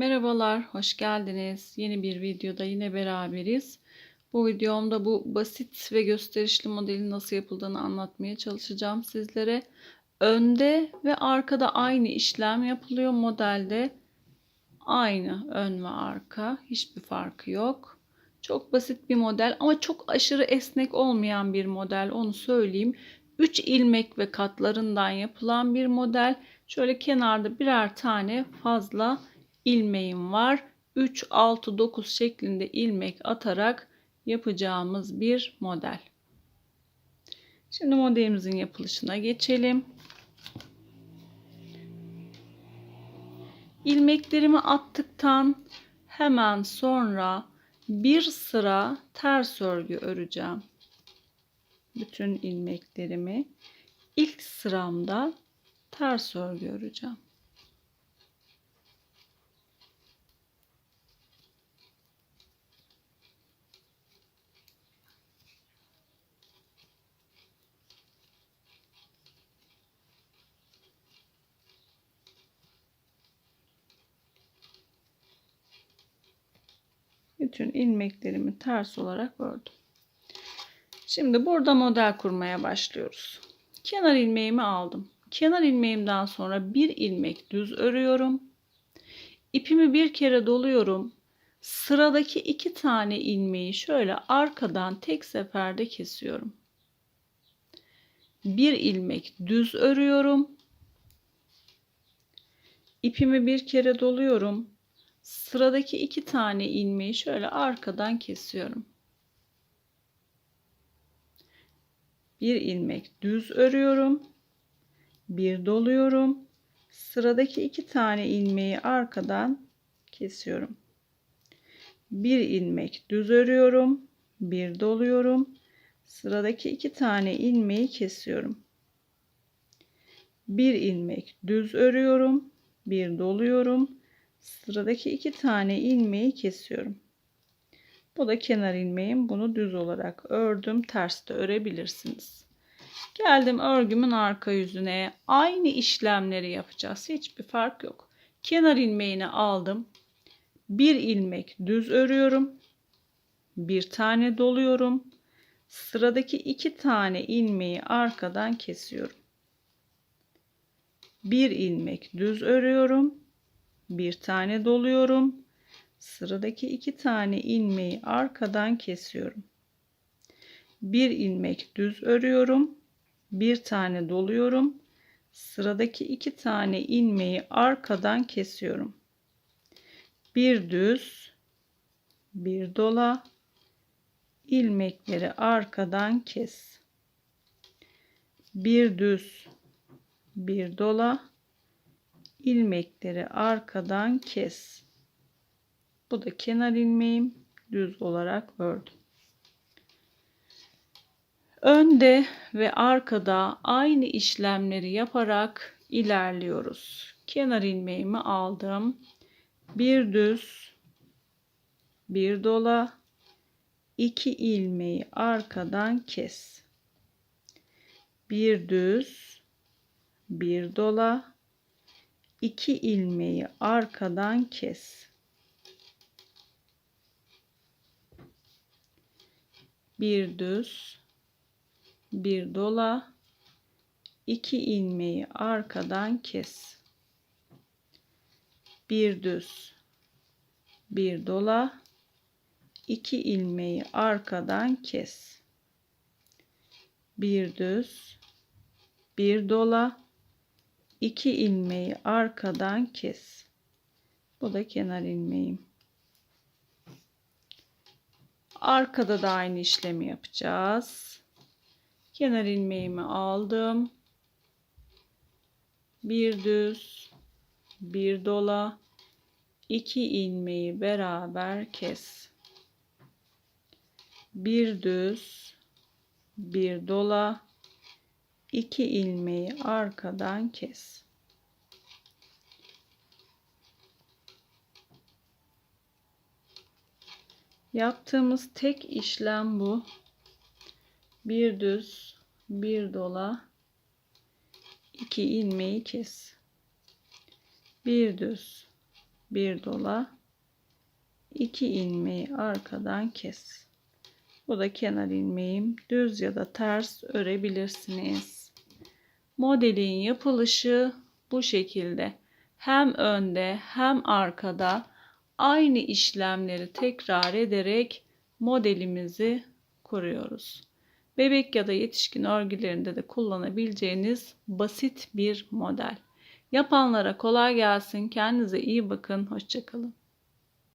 Merhabalar, hoş geldiniz. Yeni bir videoda yine beraberiz. Bu videomda bu basit ve gösterişli modelin nasıl yapıldığını anlatmaya çalışacağım sizlere. Önde ve arkada aynı işlem yapılıyor modelde. Aynı ön ve arka, hiçbir farkı yok. Çok basit bir model ama çok aşırı esnek olmayan bir model onu söyleyeyim. 3 ilmek ve katlarından yapılan bir model. Şöyle kenarda birer tane fazla ilmeğim var. 3, 6, 9 şeklinde ilmek atarak yapacağımız bir model. Şimdi modelimizin yapılışına geçelim. İlmeklerimi attıktan hemen sonra bir sıra ters örgü öreceğim. Bütün ilmeklerimi ilk sıramda ters örgü öreceğim. Bütün ilmeklerimi ters olarak ördüm. Şimdi burada model kurmaya başlıyoruz. Kenar ilmeğimi aldım. Kenar ilmeğimden sonra bir ilmek düz örüyorum. İpimi bir kere doluyorum. Sıradaki iki tane ilmeği şöyle arkadan tek seferde kesiyorum. Bir ilmek düz örüyorum. İpimi bir kere doluyorum sıradaki iki tane ilmeği şöyle arkadan kesiyorum. Bir ilmek düz örüyorum. Bir doluyorum. Sıradaki iki tane ilmeği arkadan kesiyorum. Bir ilmek düz örüyorum. Bir doluyorum. Sıradaki iki tane ilmeği kesiyorum. Bir ilmek düz örüyorum. Bir doluyorum sıradaki iki tane ilmeği kesiyorum. Bu da kenar ilmeğim. Bunu düz olarak ördüm. Ters de örebilirsiniz. Geldim örgümün arka yüzüne. Aynı işlemleri yapacağız. Hiçbir fark yok. Kenar ilmeğini aldım. Bir ilmek düz örüyorum. Bir tane doluyorum. Sıradaki iki tane ilmeği arkadan kesiyorum. Bir ilmek düz örüyorum bir tane doluyorum. Sıradaki iki tane ilmeği arkadan kesiyorum. Bir ilmek düz örüyorum. Bir tane doluyorum. Sıradaki iki tane ilmeği arkadan kesiyorum. Bir düz, bir dola, ilmekleri arkadan kes. Bir düz, bir dola, ilmekleri arkadan kes. Bu da kenar ilmeğim düz olarak ördüm. Önde ve arkada aynı işlemleri yaparak ilerliyoruz. Kenar ilmeğimi aldım. Bir düz, bir dola, iki ilmeği arkadan kes. Bir düz, bir dola, 2 ilmeği arkadan kes. Bir düz, bir dola, 2 ilmeği arkadan kes. Bir düz, bir dola, 2 ilmeği arkadan kes. Bir düz, bir dola, 2 ilmeği arkadan kes. Bu da kenar ilmeğim. Arkada da aynı işlemi yapacağız. Kenar ilmeğimi aldım. Bir düz, bir dola, iki ilmeği beraber kes. Bir düz, bir dola, 2 ilmeği arkadan kes. Yaptığımız tek işlem bu. Bir düz, bir dola, iki ilmeği kes. Bir düz, bir dola 2 ilmeği arkadan kes. Bu da kenar ilmeğim. Düz ya da ters örebilirsiniz. Modelin yapılışı bu şekilde. Hem önde hem arkada aynı işlemleri tekrar ederek modelimizi kuruyoruz. Bebek ya da yetişkin örgülerinde de kullanabileceğiniz basit bir model. Yapanlara kolay gelsin. Kendinize iyi bakın. Hoşçakalın.